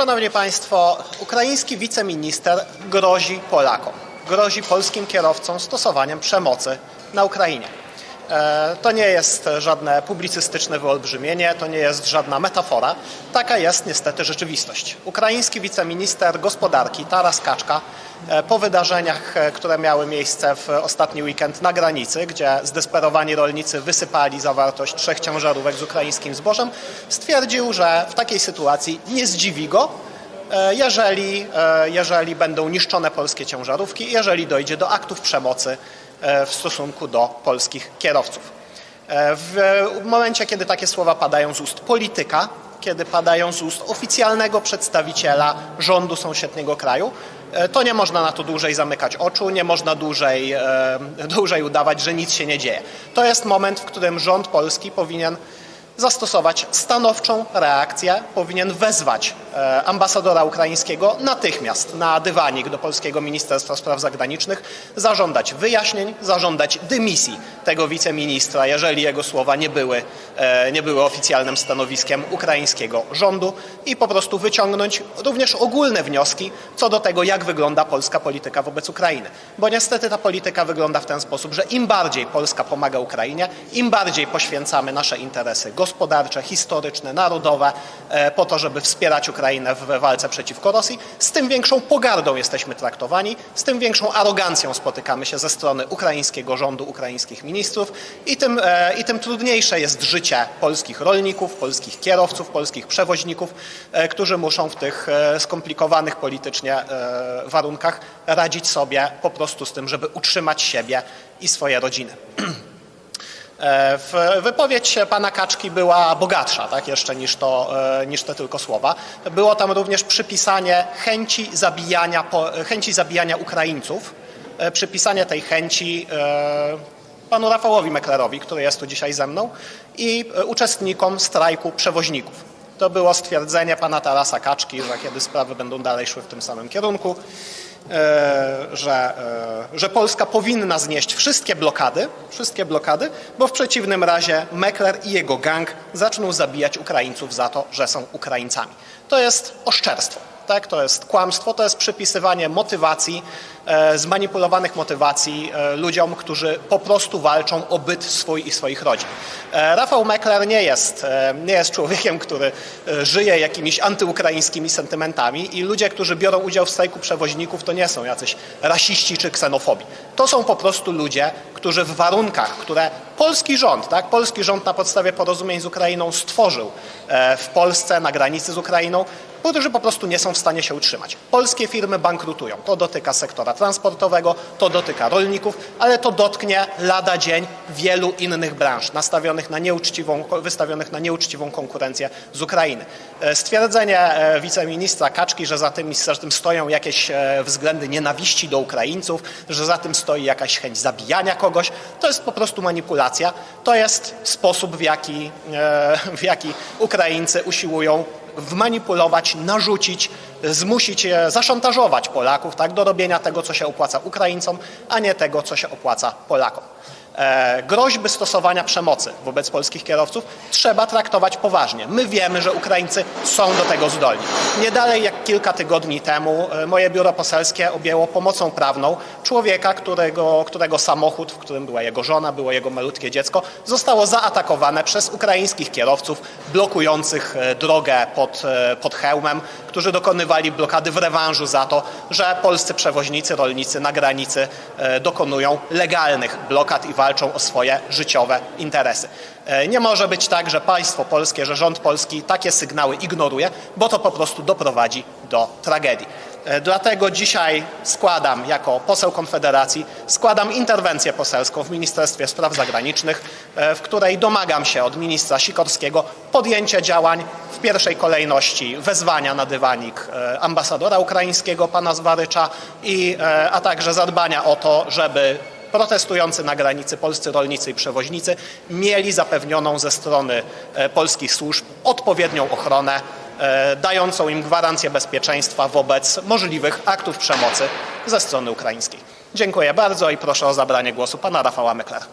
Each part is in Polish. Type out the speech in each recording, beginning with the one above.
Szanowni Państwo, ukraiński wiceminister grozi Polakom, grozi polskim kierowcom stosowaniem przemocy na Ukrainie. E, To nie jest żadne publicystyczne wyolbrzymienie, to nie jest żadna metafora. Taka jest niestety rzeczywistość. Ukraiński wiceminister gospodarki Taras Kaczka e, po wydarzeniach, e, które miały miejsce w ostatni weekend na granicy, gdzie zdesperowani rolnicy wysypali zawartość trzech ciężarówek z ukraińskim zbożem, stwierdził, że w takiej sytuacji nie zdziwi go, jeżeli, jeżeli będą niszczone polskie ciężarówki, jeżeli dojdzie do aktów przemocy w stosunku do polskich kierowców. E, W momencie, kiedy takie słowa padają z ust polityka, kiedy padają z ust oficjalnego przedstawiciela rządu sąsiedniego kraju, e, to nie można na to dłużej zamykać oczu, nie można dłużej, e, dłużej udawać, że nic się nie dzieje. To jest moment, w którym rząd polski powinien zastosować stanowczą reakcję, powinien wezwać e, ambasadora ukraińskiego natychmiast na dywanik do polskiego Ministerstwa Spraw Zagranicznych, zażądać wyjaśnień, zażądać dymisji tego wiceministra, jeżeli jego słowa nie były, e, nie były oficjalnym stanowiskiem ukraińskiego rządu i po prostu wyciągnąć również ogólne wnioski co do tego, jak wygląda polska polityka wobec Ukrainy. Bo niestety ta polityka wygląda w ten sposób, że im bardziej Polska pomaga Ukrainie, im bardziej poświęcamy nasze interesy gospodarcze, historyczne, narodowe e, po to, żeby wspierać Ukrainę w walce przeciwko Rosji, z tym większą pogardą jesteśmy traktowani, z tym większą arogancją spotykamy się ze strony ukraińskiego rządu, ukraińskich ministrów i tym, e, i tym trudniejsze jest życie polskich rolników, polskich kierowców, polskich przewoźników, e, którzy muszą w tych skomplikowanych politycznie warunkach radzić sobie po prostu z tym, żeby utrzymać siebie i swoje rodziny. E, Wypowiedź pana Kaczki była bogatsza, tak, jeszcze niż, to, e, niż te tylko słowa. Było tam również przypisanie chęci zabijania, chęci zabijania Ukraińców, e, przypisanie tej chęci panu Rafałowi Meklerowi, który jest tu dzisiaj ze mną, i uczestnikom strajku przewoźników. To było stwierdzenie pana Tarasa Kaczki, że kiedy sprawy będą dalej szły w tym samym kierunku, że, e, że Polska powinna znieść wszystkie blokady, wszystkie blokady, bo w przeciwnym razie Mekler i jego gang zaczną zabijać Ukraińców za to, że są Ukraińcami. To jest oszczerstwo. Tak, to jest kłamstwo, to jest przypisywanie motywacji, e, zmanipulowanych motywacji e, ludziom, którzy po prostu walczą o byt swój i swoich rodzin. E, Rafał Mekler nie jest, e, nie jest człowiekiem, który e, żyje jakimiś antyukraińskimi sentymentami i ludzie, którzy biorą udział w strajku przewoźników, to nie są jacyś rasiści czy ksenofobi. To są po prostu ludzie, którzy w warunkach, które polski rząd, tak, polski rząd na podstawie porozumień z Ukrainą stworzył e, w Polsce na granicy z Ukrainą, którzy po prostu nie są w stanie się utrzymać. Polskie firmy bankrutują. To dotyka sektora transportowego, to dotyka rolników, ale to dotknie lada dzień wielu innych branż nastawionych na nieuczciwą, wystawionych na nieuczciwą konkurencję z Ukrainy. E, Stwierdzenie e, wiceministra Kaczki, że za tym, za tym stoją jakieś e, względy nienawiści do Ukraińców, że za tym stoi jakaś chęć zabijania kogoś, to jest po prostu manipulacja. To jest sposób, w jaki, w jaki Ukraińcy usiłują wmanipulować, narzucić, zmusić, e, zaszantażować Polaków tak, do robienia tego, co się opłaca Ukraińcom, a nie tego, co się opłaca Polakom. E, groźby stosowania przemocy wobec polskich kierowców trzeba traktować poważnie. My wiemy, że Ukraińcy są do tego zdolni. Nie dalej jak kilka tygodni temu e, moje biuro poselskie objęło pomocą prawną człowieka, którego, którego samochód, w którym była jego żona, było jego malutkie dziecko, zostało zaatakowane przez ukraińskich kierowców blokujących e, drogę pod, pod hełmem, którzy dokonywali blokady w rewanżu za to, że polscy przewoźnicy, rolnicy na granicy dokonują legalnych blokad i walczą o swoje życiowe interesy. E, Nie może być tak, że państwo polskie, że rząd polski takie sygnały ignoruje, bo to po prostu doprowadzi do tragedii. E, Dlatego dzisiaj składam jako poseł Konfederacji, składam interwencję poselską w Ministerstwie Spraw Zagranicznych, e, w której domagam się od ministra Sikorskiego podjęcia działań w pierwszej kolejności wezwania na dywanik ambasadora ukraińskiego pana Zwarycza, i, a także zadbania o to, żeby protestujący na granicy polscy rolnicy i przewoźnicy mieli zapewnioną ze strony e, polskich służb odpowiednią ochronę, e, dającą im gwarancję bezpieczeństwa wobec możliwych aktów przemocy ze strony ukraińskiej. Dziękuję bardzo i proszę o zabranie głosu pana Rafała Meklera.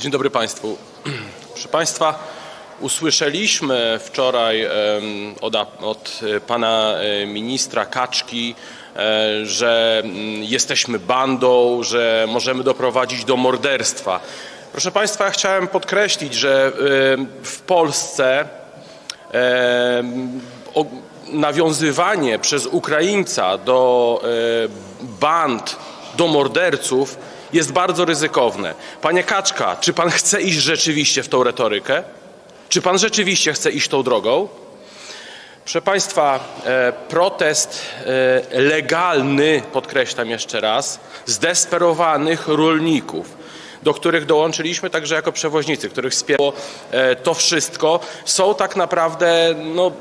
Dzień dobry Państwu. Proszę Państwa, Usłyszeliśmy wczoraj od, od e, pana ministra Kaczki, że mm, jesteśmy bandą, że możemy doprowadzić do morderstwa. Proszę Państwa, ja chciałem podkreślić, że em, w Polsce o- nawiązywanie przez Ukraińca do e, band, do morderców jest bardzo ryzykowne. Panie Kaczka, czy pan chce iść rzeczywiście w tą retorykę? Czy pan rzeczywiście chce iść tą drogą? Proszę Państwa, e, protest e, legalny, podkreślam jeszcze raz, zdesperowanych rolników, do których dołączyliśmy także jako przewoźnicy, których wspierało e, to wszystko, są tak naprawdę no,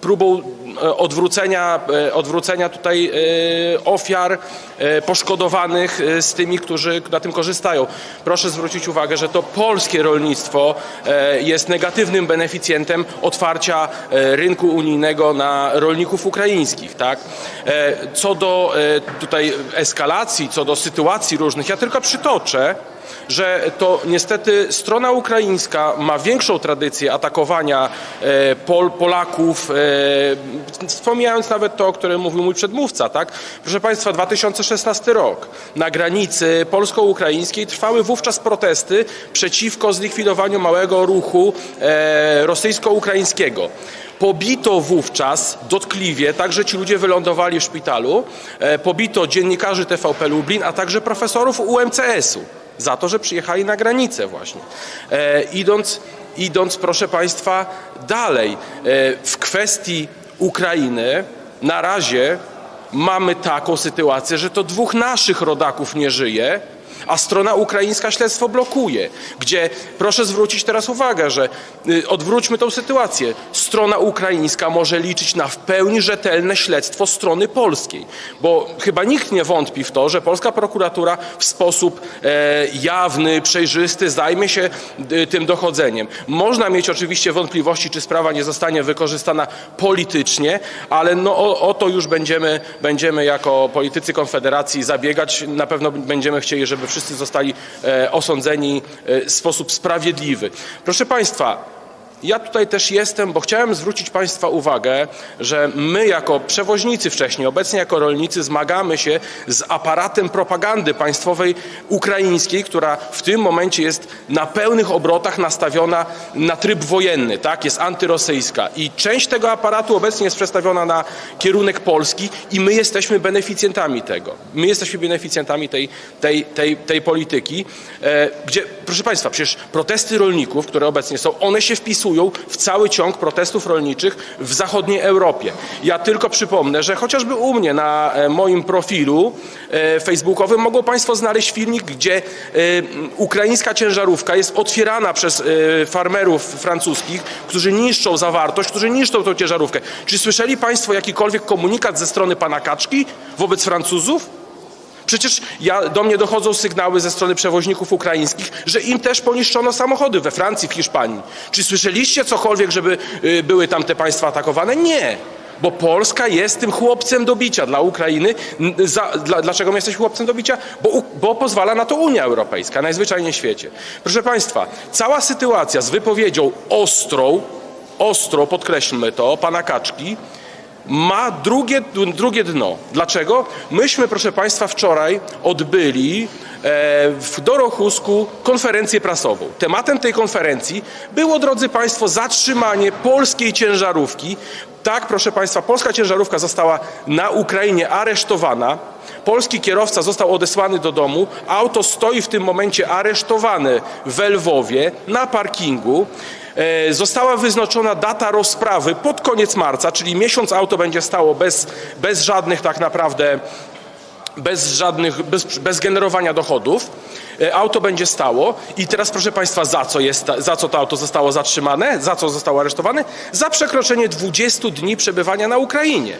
próbą e, odwrócenia, e, odwrócenia tutaj ofiar poszkodowanych z tymi, którzy na tym korzystają. Proszę zwrócić uwagę, że to polskie rolnictwo jest negatywnym beneficjentem otwarcia rynku unijnego na rolników ukraińskich. Tak? Co do tutaj eskalacji, co do sytuacji różnych, ja tylko przytoczę, że to niestety strona ukraińska ma większą tradycję atakowania e, Pol, Polaków, e, wspomniając nawet to, o którym mówił mój przedmówca, tak? Proszę Państwa, 2016 rok. Na granicy polsko-ukraińskiej trwały wówczas protesty przeciwko zlikwidowaniu małego ruchu e, rosyjsko-ukraińskiego. Pobito wówczas dotkliwie, także ci ludzie wylądowali w szpitalu, pobito dziennikarzy TVP Lublin, a także profesorów UMCS-u za to, że przyjechali na granicę właśnie. E, idąc, idąc, proszę Państwa, dalej. E, w kwestii Ukrainy na razie mamy taką sytuację, że to dwóch naszych rodaków nie żyje, a strona ukraińska śledztwo blokuje. Gdzie proszę zwrócić teraz uwagę, że y, odwróćmy tą sytuację. Strona ukraińska może liczyć na w pełni rzetelne śledztwo strony polskiej, bo chyba nikt nie wątpi w to, że polska prokuratura w sposób e, jawny, przejrzysty zajmie się y, tym dochodzeniem. Można mieć oczywiście wątpliwości, czy sprawa nie zostanie wykorzystana politycznie, ale no o, o to już będziemy, będziemy jako politycy Konfederacji zabiegać. Na pewno będziemy chcieli, żeby wszyscy zostali e, osądzeni e, w sposób sprawiedliwy. Proszę Państwa, ja tutaj też jestem, bo chciałem zwrócić Państwa uwagę, że my jako przewoźnicy wcześniej, obecnie jako rolnicy zmagamy się z aparatem propagandy państwowej ukraińskiej, która w tym momencie jest na pełnych obrotach nastawiona na tryb wojenny, tak? Jest antyrosyjska i część tego aparatu obecnie jest przestawiona na kierunek Polski i my jesteśmy beneficjentami tego. My jesteśmy beneficjentami tej, tej, tej, tej polityki, e, gdzie, proszę Państwa, przecież protesty rolników, które obecnie są, one się wpisują w cały ciąg protestów rolniczych w zachodniej Europie. Ja tylko przypomnę, że chociażby u mnie na e, moim profilu e, facebookowym mogą Państwo znaleźć filmik, gdzie e, ukraińska ciężarówka jest otwierana przez farmerów francuskich, którzy niszczą zawartość, którzy niszczą tą ciężarówkę. Czy słyszeli Państwo jakikolwiek komunikat ze strony pana Kaczki wobec Francuzów? Przecież ja, do mnie dochodzą sygnały ze strony przewoźników ukraińskich, że im też poniszczono samochody we Francji, w Hiszpanii. Czy słyszeliście cokolwiek, żeby y, były tam te państwa atakowane? Nie. Bo Polska jest tym chłopcem do bicia dla Ukrainy. Za, dla, dlaczego my jesteśmy chłopcem do bicia? Bo, bo pozwala na to Unia Europejska, najzwyczajniej w świecie. Proszę Państwa, cała sytuacja z wypowiedzią ostrą, ostro, podkreślmy to, pana Kaczki, ma drugie, drugie dno. Dlaczego? Myśmy, proszę Państwa, wczoraj odbyli e, w Dorochusku konferencję prasową. Tematem tej konferencji było, drodzy Państwo, zatrzymanie polskiej ciężarówki. Tak, proszę Państwa, polska ciężarówka została na Ukrainie aresztowana. Polski kierowca został odesłany do domu. Auto stoi w tym momencie aresztowane w Lwowie na parkingu. E, Została wyznaczona data rozprawy pod koniec marca, czyli miesiąc auto będzie stało bez, bez żadnych tak naprawdę bez żadnych, bez, bez generowania dochodów. E, Auto będzie stało i teraz proszę Państwa, za co, jest, za co to auto zostało zatrzymane, za co zostało aresztowane? Za przekroczenie 20 dni przebywania na Ukrainie.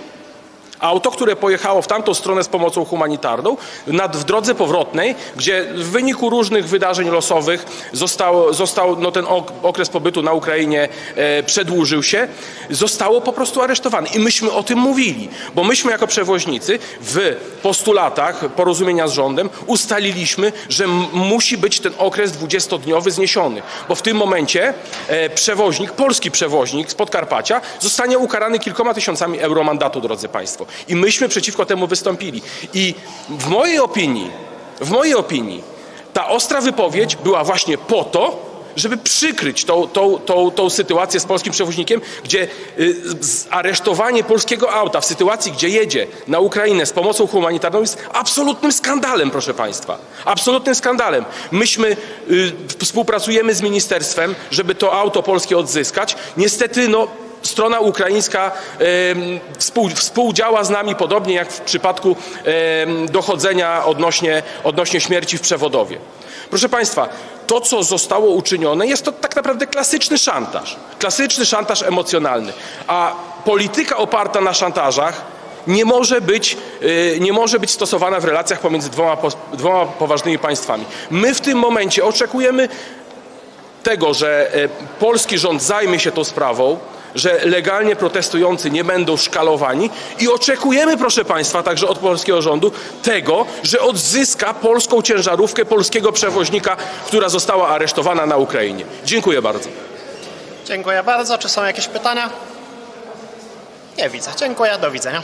Auto, które pojechało w tamtą stronę z pomocą humanitarną, nad, w drodze powrotnej, gdzie w wyniku różnych wydarzeń losowych został, został no, ten ok- okres pobytu na Ukrainie e, przedłużył się, zostało po prostu aresztowane. I myśmy o tym mówili, bo myśmy jako przewoźnicy w postulatach porozumienia z rządem ustaliliśmy, że musi być ten okres 20-dniowy zniesiony, bo w tym momencie e, przewoźnik, polski przewoźnik z Podkarpacia zostanie ukarany kilkoma tysiącami euro mandatu, drodzy Państwo. I myśmy przeciwko temu wystąpili. I w mojej opinii, w mojej opinii, ta ostra wypowiedź była właśnie po to, żeby przykryć tą, tą, tą, tą sytuację z polskim przewoźnikiem, gdzie y, aresztowanie polskiego auta w sytuacji, gdzie jedzie na Ukrainę z pomocą humanitarną jest absolutnym skandalem, proszę Państwa. Absolutnym skandalem. Myśmy y, współpracujemy z ministerstwem, żeby to auto polskie odzyskać. Niestety, no, strona ukraińska współdziała z nami podobnie jak w przypadku dochodzenia odnośnie, odnośnie śmierci w przewodowie. Proszę Państwa, to co zostało uczynione jest to tak naprawdę klasyczny szantaż. Klasyczny szantaż emocjonalny. A polityka oparta na szantażach nie może być, y, nie może być stosowana w relacjach pomiędzy dwoma, dwoma poważnymi państwami. My w tym momencie oczekujemy tego, że e, polski rząd zajmie się tą sprawą, że legalnie protestujący nie będą szkalowani i oczekujemy, proszę Państwa, także od polskiego rządu tego, że odzyska polską ciężarówkę polskiego przewoźnika, która została aresztowana na Ukrainie. Dziękuję bardzo. Dziękuję bardzo. Czy są jakieś pytania? Nie widzę. Dziękuję. Do widzenia.